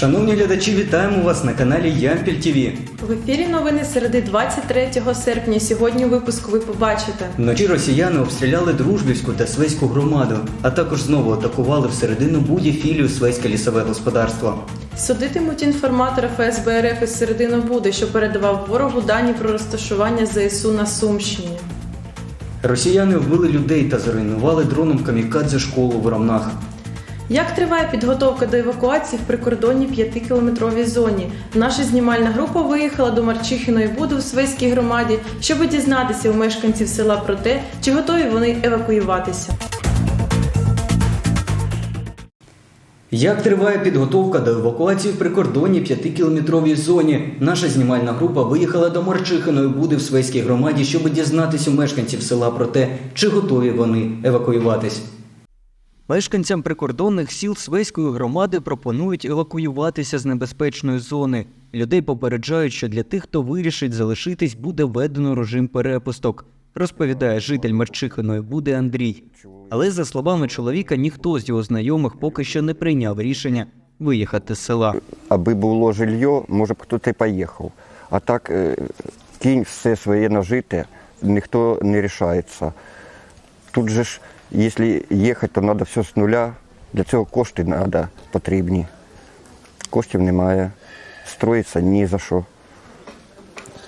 Шановні глядачі, вітаємо вас на каналі Ямпіль ТВ. В ефірі новини середи 23 серпня. Сьогодні у випуску ви побачите. Вночі росіяни обстріляли Дружбівську та Свеську громаду, а також знову атакували всередину буді філію Свеське лісове господарство. Судитимуть інформатора ФСБ РФ із середини Буди, що передавав ворогу дані про розташування ЗСУ на Сумщині. Росіяни вбили людей та зруйнували дроном камікадзе школу в Ромнах. Як триває підготовка до евакуації в прикордонній 5-кілометровій зоні? Наша знімальна група виїхала до Марчихіної Буди у Свейській громаді, щоб дізнатися у мешканців села про те, чи готові вони евакуюватися. Як триває підготовка до евакуації в прикордонній 5-кілометровій зоні? Наша знімальна група виїхала до Марчихиної Буди в Свеській громаді, щоб дізнатися у мешканців села про те, чи готові вони евакуюватись. Мешканцям прикордонних сіл Свеської громади пропонують евакуюватися з небезпечної зони. Людей попереджають, що для тих, хто вирішить залишитись, буде введено режим перепусток, розповідає житель Марчихиної Буди Андрій. Але за словами чоловіка, ніхто з його знайомих поки що не прийняв рішення виїхати з села. аби було жилье, може б хтось і поїхав. А так е, кінь все своє нажите, ніхто не рішається. Тут же ж, якщо їхати, то треба все з нуля. Для цього кошти треба потрібні. Коштів немає, строїться ні за що.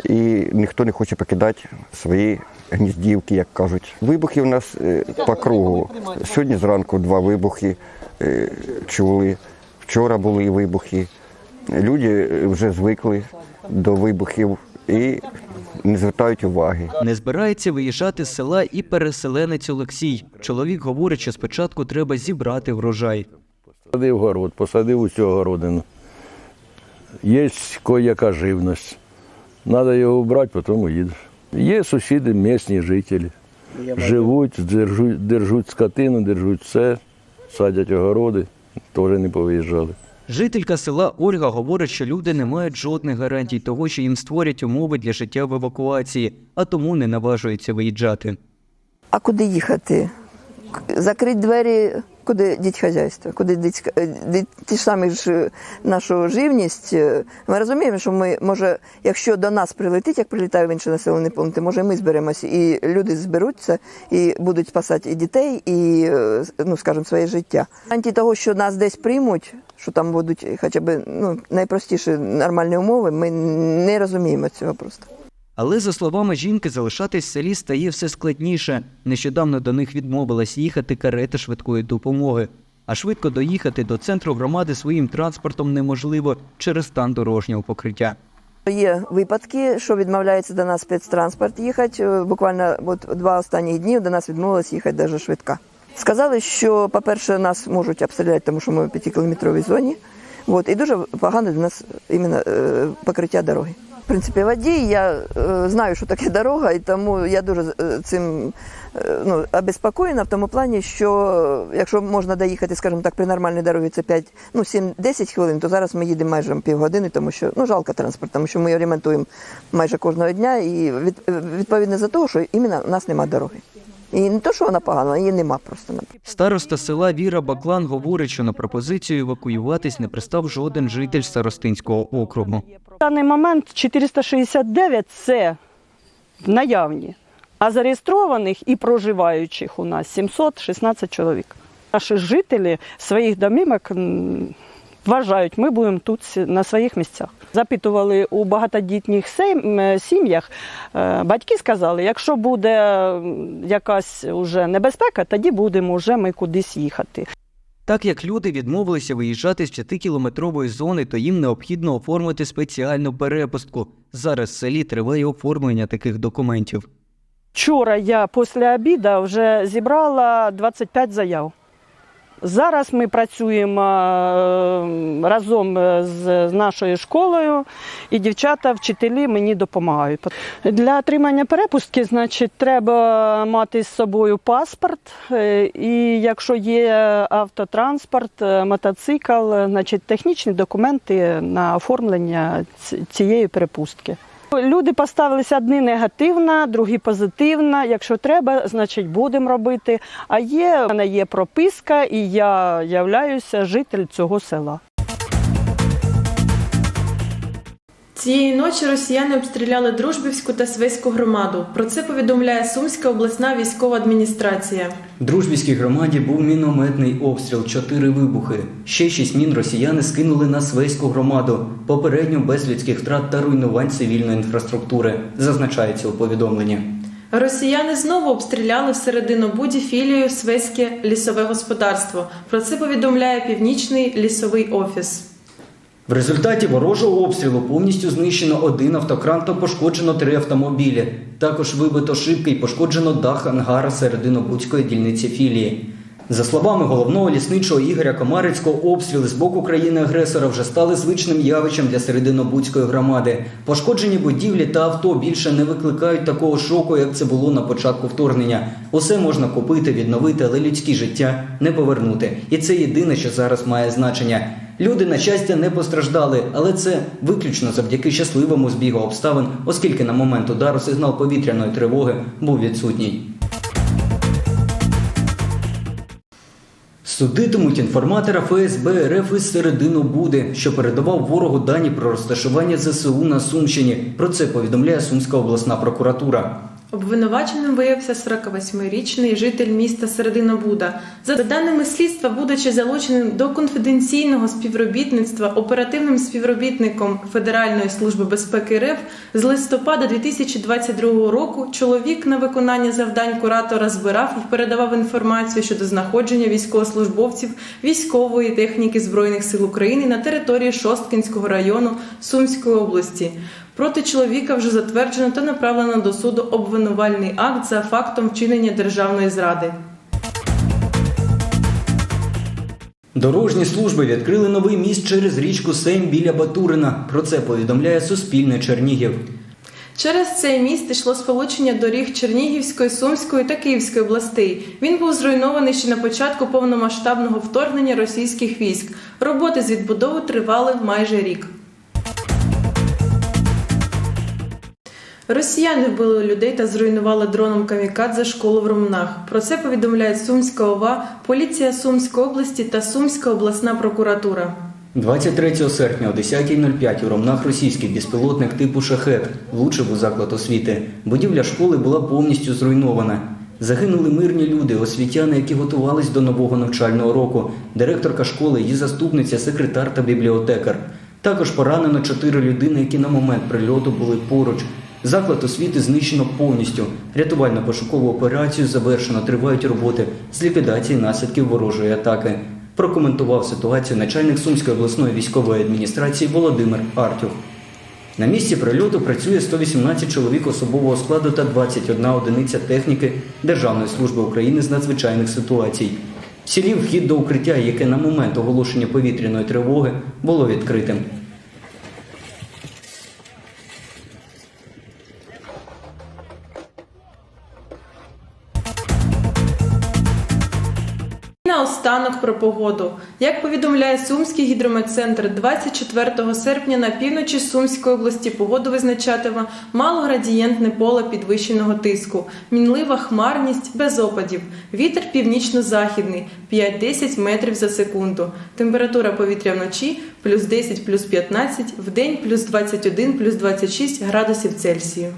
І ніхто не хоче покидати свої гніздівки, як кажуть. Вибухи у нас е, по кругу. Сьогодні зранку два вибухи е, чули. Вчора були вибухи. Люди вже звикли до вибухів і не звертають уваги. Не збирається виїжджати з села і переселенець Олексій. Чоловік говорить, що спочатку треба зібрати врожай. Посадив город, посадив усю городину. Є кое-яка живність. Треба його брати, потім уїдеш. Є сусіди, місні жителі. Живуть, держуть, держуть скотину, держуть все, садять огороди, теж не повиїжджали. Жителька села Ольга говорить, що люди не мають жодних гарантій того, що їм створять умови для життя в евакуації, а тому не наважуються виїжджати. А куди їхати? Закрити двері, куди діть хазяйство, куди діть, е, ті ж самі ж е, нашу живність. е, Ми розуміємо, що ми, може, якщо до нас прилетить, як прилітає в інші населені пункти, може ми зберемося, і люди зберуться і будуть спасати і дітей, і, ну, скажімо, своє життя. Гарантії того, що нас десь приймуть, що там будуть хоча б ну, найпростіші нормальні умови, ми не розуміємо цього просто. Але за словами жінки, залишатись в селі стає все складніше. Нещодавно до них відмовилась їхати карета швидкої допомоги. А швидко доїхати до центру громади своїм транспортом неможливо через стан дорожнього покриття. Є випадки, що відмовляється до нас спецтранспорт їхати. Е, Буквально от два останні дні до нас відмовилась їхати навіть швидка. Сказали, що, по-перше, нас можуть обстріляти, тому що ми в 5-кілометровій зоні. От, і дуже погано до нас іменно е, покриття дороги. В принципі, водій, я е, знаю, що таке дорога, і тому я дуже е, цим ну, обезпокоєна в тому плані, що якщо можна доїхати, скажімо так, при нормальній дорозі це 5, ну 7-10 хвилин, то зараз ми їдемо майже півгодини, тому що ну жалко транспорт, тому що ми ремонтуємо майже кожного дня, і від, відповідно за того, що іменно у нас немає дороги. І не то, що вона погана, її нема просто. Староста села Віра Баклан говорить, що на пропозицію евакуюватись не пристав жоден житель Старостинського округу. В даний момент 469 це наявні, а зареєстрованих і проживаючих у нас 716 чоловік. Наші жителі своїх домівок вважають, ми будемо тут на своїх місцях. Запитували у е, сім'ях. е, Батьки сказали, якщо буде якась уже небезпека, тоді будемо вже ми кудись їхати. Так як люди відмовилися виїжджати з 5-кілометрової зони, то їм необхідно оформити спеціальну перепустку. Зараз в селі триває оформлення таких документів. Вчора я після обіду вже зібрала 25 заяв. Зараз ми працюємо е, разом з з нашою школою, і дівчата, вчителі мені допомагають. Для отримання перепустки, значить, треба мати з собою паспорт, е, і якщо є автотранспорт, е, мотоцикл, е, значить, технічні документи на оформлення цієї перепустки. Люди поставилися одні негативно, другі позитивно. Якщо треба, значить будемо робити. А є в мене є прописка, і я являюся житель цього села. Цієї ночі росіяни обстріляли Дружбівську та Свеську громаду. Про це повідомляє Сумська обласна військова адміністрація. В Дружбівській громаді був мінометний обстріл, чотири вибухи. Ще шість мін росіяни скинули на Свейську громаду. Попередньо без людських втрат та руйнувань цивільної інфраструктури, зазначається у повідомленні. Росіяни знову обстріляли в серединобуді філію Свеське лісове господарство. Про це повідомляє Північний лісовий офіс. В результаті ворожого обстрілу повністю знищено один автокран та пошкоджено три автомобілі. Також вибито шибки і пошкоджено дах ангара серединобудської дільниці філії. За словами головного лісничого Ігоря Комарицького, обстріли з боку країни-агресора вже стали звичним явищем для серединобудської громади. Пошкоджені будівлі та авто більше не викликають такого шоку, як це було на початку вторгнення. Усе можна купити, відновити, але людське життя не повернути. І це єдине, що зараз має значення. Люди, на щастя, не постраждали, але це виключно завдяки щасливому збігу обставин, оскільки на момент удару сигнал повітряної тривоги був відсутній. Судитимуть інформатора ФСБ РФ із середину Буди, що передавав ворогу дані про розташування ЗСУ на Сумщині. Про це повідомляє Сумська обласна прокуратура. Обвинуваченим виявився 48-річний житель міста Серединобуда. За даними слідства, будучи залученим до конфіденційного співробітництва оперативним співробітником Федеральної служби безпеки РФ з листопада 2022 року, чоловік на виконання завдань куратора збирав і передавав інформацію щодо знаходження військовослужбовців військової техніки збройних сил України на території Шосткинського району Сумської області. Проти чоловіка вже затверджено та направлено до суду обвинувальний акт за фактом вчинення державної зради. Дорожні служби відкрили новий міст через річку Сейм біля Батурина. Про це повідомляє Суспільне Чернігів. Через цей міст йшло сполучення доріг Чернігівської, Сумської та Київської областей. Він був зруйнований ще на початку повномасштабного вторгнення російських військ. Роботи з відбудови тривали майже рік. Росіяни вбили людей та зруйнували дроном камікадзе школу в Ромнах. Про це повідомляють Сумська ОВА, поліція Сумської області та Сумська обласна прокуратура. 23 серпня о 10.05 у Ромнах російський безпілотник типу «Шахет» влучив у заклад освіти. Будівля школи була повністю зруйнована. Загинули мирні люди, освітяни, які готувались до нового навчального року, директорка школи, її заступниця, секретар та бібліотекар. Також поранено чотири людини, які на момент прильоту були поруч. Заклад освіти знищено повністю. Рятувально-пошукову операцію завершено. Тривають роботи з ліквідації наслідків ворожої атаки. Прокоментував ситуацію начальник Сумської обласної військової адміністрації Володимир Артюх. На місці прильоту працює 118 чоловік особового складу та 21 одиниця техніки Державної служби України з надзвичайних ситуацій. В вхід до укриття, яке на момент оголошення повітряної тривоги було відкритим. І про погоду. Як повідомляє Сумський гідрометцентр, 24 серпня на півночі Сумської області погоду визначатиме малоградієнтне поле підвищеного тиску, мінлива хмарність без опадів, вітер північно-західний 5-10 метрів за секунду. Температура повітря вночі плюс 10 плюс 15, вдень плюс 21 плюс 26 градусів Цельсію.